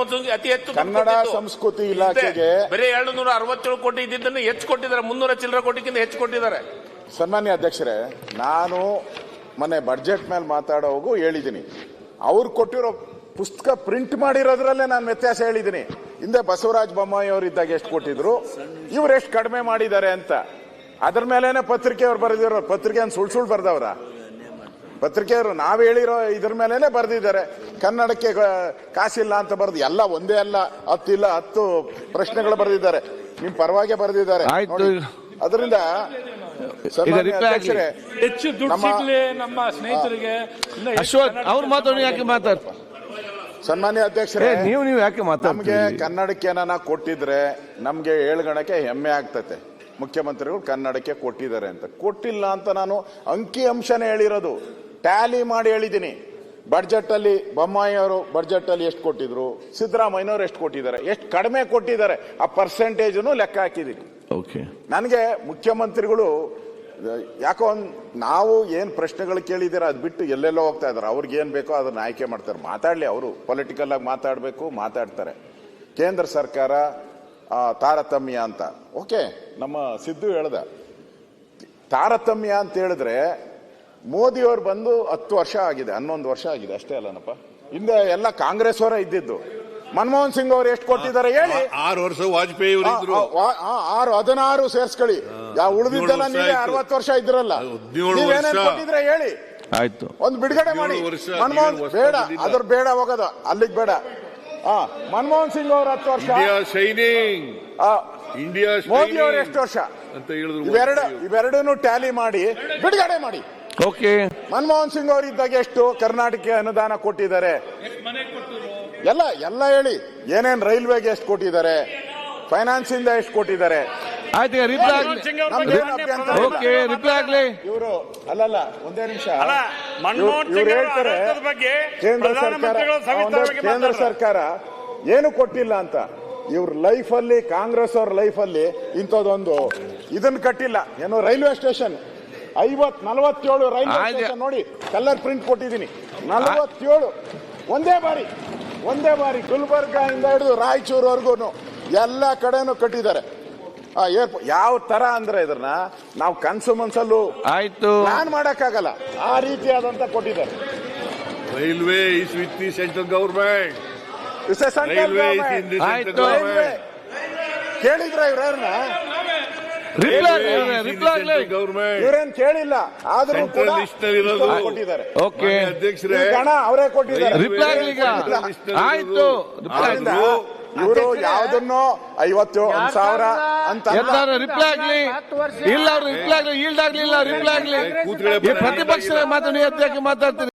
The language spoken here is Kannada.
ಮತ್ತು ಅತಿ ಹೆಚ್ಚು ಕನ್ನಡ ಸಂಸ್ಕೃತಿ. ಇಲಾಖೆಗೆ ಬರೀ ಎರಡು ನೂರ ಅರವತ್ತೇಳು ಕೋಟಿ ಇದ್ದಿದ್ದನ್ನು ಹೆಚ್ಚು ಕೊಟ್ಟಿದ್ದಾರೆ. ಮುನ್ನೂರ ಚಿಲ್ಲರೆ ಕೋಟಿಗಿಂತ ಹೆಚ್ಚು ಕೊಟ್ಟಿದ್ದಾರೆ. ಸನ್ಮಾನ್ಯ ಅಧ್ಯಕ್ಷರೇ ನಾನು ಮೊನ್ನೆ ಬಡ್ಜೆಟ್ ಮೇಲೆ ಮಾತಾಡೋವಾಗೂ ಹೇಳಿದ್ದೀನಿ. ಅವ್ರು ಕೊಟ್ಟಿರೋ ಪುಸ್ತಕ ಪ್ರಿಂಟ್ ಮಾಡಿರೋದ್ರಲ್ಲೇ ನಾನು ವ್ಯತ್ಯಾಸ ಹೇಳಿದ್ದೀನಿ. ಹಿಂದೆ ಬಸವರಾಜ ಬೊಮ್ಮಾಯಿ ಅವರು ಇದ್ದಾಗ ಎಷ್ಟು ಕೊಟ್ಟಿದ್ರು? ಇವ್ರು ಎಷ್ಟು ಕಡಿಮೆ ಮಾಡಿದ್ದಾರೆ ಅಂತ. ಅದ್ರ ಮೇಲೇನೆ ಪತ್ರಿಕೆಯವ್ರು ಬರೆದಿರೋ ಪತ್ರಿಕೆ ಸುಳ್ಳು ಸುಳ್ಳು ಬರ್ದವ್ರ? ಪತ್ರಿಕೆಯವರು ನಾವು ಹೇಳಿರೋ ಇದ್ರ ಮೇಲೇನೆ ಬರೆದಿದ್ದಾರೆ. ಕನ್ನಡಕ್ಕೆ ಕಾಸಿಲ್ಲ ಅಂತ ಬರೆದು ಎಲ್ಲ ಒಂದೇ ಅಲ್ಲ ಹತ್ತಿಲ್ಲ ಹತ್ತು ಪ್ರಶ್ನೆಗಳು ಬರೆದಿದ್ದಾರೆ. ನಿಮ್ ಪರವಾಗಿ ಬರೆದಿದ್ದಾರೆ. ಅದರಿಂದ ಹೆಚ್ಚು ನಮ್ಮ- ಸ್ನೇಹಿತರಿಗೆ. ಅಶ್ವಥ್ ಅವ್ರು ಮಾತಾಡಿ ಯಾಕೆ ಮಾತಾಡ್ ಸನ್ಮಾನ್ಯ ಅಧ್ಯಕ್ಷರೇ ನೀವು ನೀವು ಯಾಕೆ ನಮಗೆ ಮಾತಾಡ್ತೀರಿ ಕನ್ನಡಕ್ಕೆ ಏನಾನ ಕೊಟ್ಟಿದ್ರೆ ನಮಗೆ ಹೇಳ್ಗಣಕ್ಕೆ ಹೆಮ್ಮೆ ಆಗ್ತತೆ. ಮುಖ್ಯಮಂತ್ರಿಗಳು ಕನ್ನಡಕ್ಕೆ ಕೊಟ್ಟಿದ್ದಾರೆ ಅಂತ. ಕೊಟ್ಟಿಲ್ಲ ಅಂತ ನಾನು ಅಂಕಿ ಅಂಶನೇ ಹೇಳಿರೋದು. ಟ್ಯಾಲಿ ಮಾಡಿ ಹೇಳಿದ್ದೀನಿ. ಬಡ್ಜೆಟ್ ಅಲ್ಲಿ ಬೊಮ್ಮಾಯಿ ಅವರು ಬಡ್ಜೆಟ್ ಅಲ್ಲಿ ಎಷ್ಟು ಕೊಟ್ಟಿದ್ರು ಸಿದ್ದರಾಮಯ್ಯವರು ಎಷ್ಟು ಕೊಟ್ಟಿದ್ದಾರೆ ಎಷ್ಟು ಕಡಿಮೆ ಕೊಟ್ಟಿದ್ದಾರೆ ಆ ಪರ್ಸೆಂಟೇಜ್ ಲೆಕ್ಕ ಹಾಕಿದ್ದೀನಿ. ಓಕೆ ನನಗೆ ಮುಖ್ಯಮಂತ್ರಿಗಳು ಯಾಕೋ ಒಂದ್ ನಾವು ಏನು ಪ್ರಶ್ನೆಗಳು ಕೇಳಿದಿರ ಅದು ಬಿಟ್ಟು ಎಲ್ಲೆಲ್ಲೋ ಹೋಗ್ತಾ ಇದ್ದಾರೆ. ಅವ್ರಿಗೆ ಏನು ಬೇಕೋ ಅದನ್ನ ಆಯ್ಕೆ ಮಾಡ್ತಾರೆ. ಮಾತಾಡಲಿ ಅವರು. ಪೊಲಿಟಿಕಲ್ ಆಗಿ ಮಾತಾಡ್ಬೇಕು ಮಾತಾಡ್ತಾರೆ. ಕೇಂದ್ರ ಸರ್ಕಾರ ತಾರತಮ್ಯ ಅಂತ. ಓಕೆ ನಮ್ಮ ಸಿದ್ದು ಹೇಳ್ದ. ತಾರತಮ್ಯ ಅಂತ ಹೇಳಿದ್ರೆ ಮೋದಿ ಅವ್ರು ಬಂದು ಹತ್ತು ವರ್ಷ ಆಗಿದೆ ಹನ್ನೊಂದು ವರ್ಷ ಆಗಿದೆ ಅಷ್ಟೇ ಅಲ್ಲನಪ್ಪ. ಹಿಂದೆ ಎಲ್ಲ ಕಾಂಗ್ರೆಸ್ ಅವರ ಇದ್ದಿದ್ದು. ಮನಮೋಹನ್ ಸಿಂಗ್ ಅವರು ಎಷ್ಟು ಕೊಟ್ಟಿದ್ದಾರೆ ಹೇಳಿ? ಆರು ವರ್ಷ ವಾಜಪೇಯಿ ಅವರು ಇದ್ರು. ಆ, ಆ, ಆ, ಆರು ಹದಿನಾರು ಸೇರ್ಸ್ಕೊಳ್ಳಿ. ಯಾವ ಉಳಿದಿದ್ದೆಲ್ಲ ನೀವೇ ವರ್ಷ ಅರವತ್ತು ವರ್ಷ ಇದ್ರಲ್ಲ. ನೀವೇನೇನ್ ಕೊಟ್ಟಿದ್ರೆ ಹೇಳಿ? ಆಯ್ತು. ಒಂದು ಬಿಡುಗಡೆ ಮಾಡಿ. ಮನಮೋಹನ್ ಬೇಡ. ಅದ್ರ ಬೇಡ ಹೋಗದ. ಅಲ್ಲಿಗೆ ಬೇಡ. ಆ ಮನಮೋಹನ್ ಸಿಂಗ್ ಅವರು ಹತ್ತು ವರ್ಷ. ಇಂಡಿಯಾ ಶೈನಿಂಗ್ ಆ, ಇಂಡಿಯಾ ಮೋದಿ ಅವರು ಎಷ್ಟು ವರ್ಷ? ಅಂತ ಹೇಳಿದ್ರು ಇವೆರಡು ಇವೆರಡನ್ನು ಟ್ಯಾಲಿ ಮಾಡಿ ಬಿಡುಗಡೆ ಮಾಡಿ. ಓಕೆ ಮನಮೋಹನ್ ಸಿಂಗ್ ಅವರು ಇದ್ದಾಗ ಎಷ್ಟು ಕರ್ನಾಟಕ ಅನುದಾನ ಕೊಟ್ಟಿದ್ದಾರೆ? ಎಲ್ಲ ಎಲ್ಲ ಹೇಳಿ. ಏನೇನ್ ರೈಲ್ವೆಗೆ ಎಷ್ಟು ಕೊಟ್ಟಿದ್ದಾರೆ? ಫೈನಾನ್ಸ್ ಇಂದ ಎಷ್ಟು ಕೊಟ್ಟಿದ್ದಾರೆ? ಆಯ್ತು ರಿಪ್ಲೈ ಆಗ್ಲಿ. ಓಕೆ ರಿಪ್ಲೈ ಆಗ್ಲಿ. ಇವರು ಅಲ್ಲಲ್ಲ ಒಂದೇ ನಿಮಿಷ. ಅಲ್ಲ, ಇವ್ರು ಸಿಂಗ್ ಅವರ ಹೇಳ್ತಾರೆ ಬಗ್ಗೆ ಕೇಂದ್ರ ಸರ್ಕಾರ ಕೇಂದ್ರ ಸರ್ಕಾರ ಏನು ಕೊಟ್ಟಿಲ್ಲ ಅಂತ. ಇವ್ರ ಲೈಫ್ ಅಲ್ಲಿ ಕಾಂಗ್ರೆಸ್ ಅವ್ರ ಲೈಫ್ ಅಲ್ಲಿ ಇಂಥದ್ದೊಂದು ಇದನ್ನ ಕಟ್ಟಿಲ್ಲ. ಏನೋ ರೈಲ್ವೆ ಸ್ಟೇಷನ್. ಐವತ್ ನಲವತ್ತೇಳು ರೈಲ್ವೆ ನೋಡಿ ಕಲರ್ ಪ್ರಿಂಟ್ ಕೊಟ್ಟಿದ್ದೀನಿ. ನಲವತ್ತೇಳು. ಒಂದೇ ಬಾರಿ ಒಂದೇ ಬಾರಿ ಗುಲ್ಬರ್ಗ ಇಂದ ಹಿಡಿದು ರಾಯಚೂರ್ವರೆಗೂ ಎಲ್ಲ ಕಡೆನೂ ಕಟ್ಟಿದ್ದಾರೆ. ಯಾವ ತರ ಅಂದ್ರೆ ಇದನ್ನ ನಾವು ಕನ್ಸು ಮನ್ಸಲ್ಲೂ ಆಯ್ತು. ಪ್ಲಾನ್ ಮಾಡಕ್ಕಾಗಲ್ಲ. ಆ ರೀತಿಯಾದಂತ ಕೊಟ್ಟಿದ್ದಾರೆ. Railway is with the central. Central railway. ಕೇಳಿದ್ರ ಇವ್ರನ್ನ ರಿಪ್ಲೈ ಆಗ್ಲಿ ರಿಪ್ಲೈ ಆಗ್ಲಿ ಗವರ್ಮೆಂಟ್ ಇವ್ರೇನ್ ಕೇಳಿಲ್ಲ ಆದ್ರೂ ಕೂಡ. ಕೊಟ್ಟಿದ್ದಾರೆ. ಓಕೆ. ಅಧ್ಯಕ್ಷರೇ ಹಣ ಅವರೇ ಕೊಟ್ಟಿದ್ದಾರೆ. ರಿಪ್ಲೈ ಆಗ್ಲಿ ಈಗ. ಆಯ್ತು ಇವರು ಯಾವ್ದನ್ನೋ ಐವತ್ತು ಒಂದ್ ಸಾವಿರ ಅಂತ ರಿಪ್ಲೈ ಆಗ್ಲಿ. ಇಲ್ಲ ಅವ್ರು ರಿಪ್ಲೈ ಆಗ್ಲಿ ಈಲ್ಡ್ ಆಗ್ಲಿಲ್ಲ ರಿಪ್ಲೈ ಆಗ್ಲಿ. ಕೂತ್ಕೊಳ್ಳಿ ಈ ಪ್ರತಿಪಕ್ಷ ಮಾತಾಡಿ ಅಧ್ಯಕ್ಷ ಮಾತಾಡ್ತೀನಿ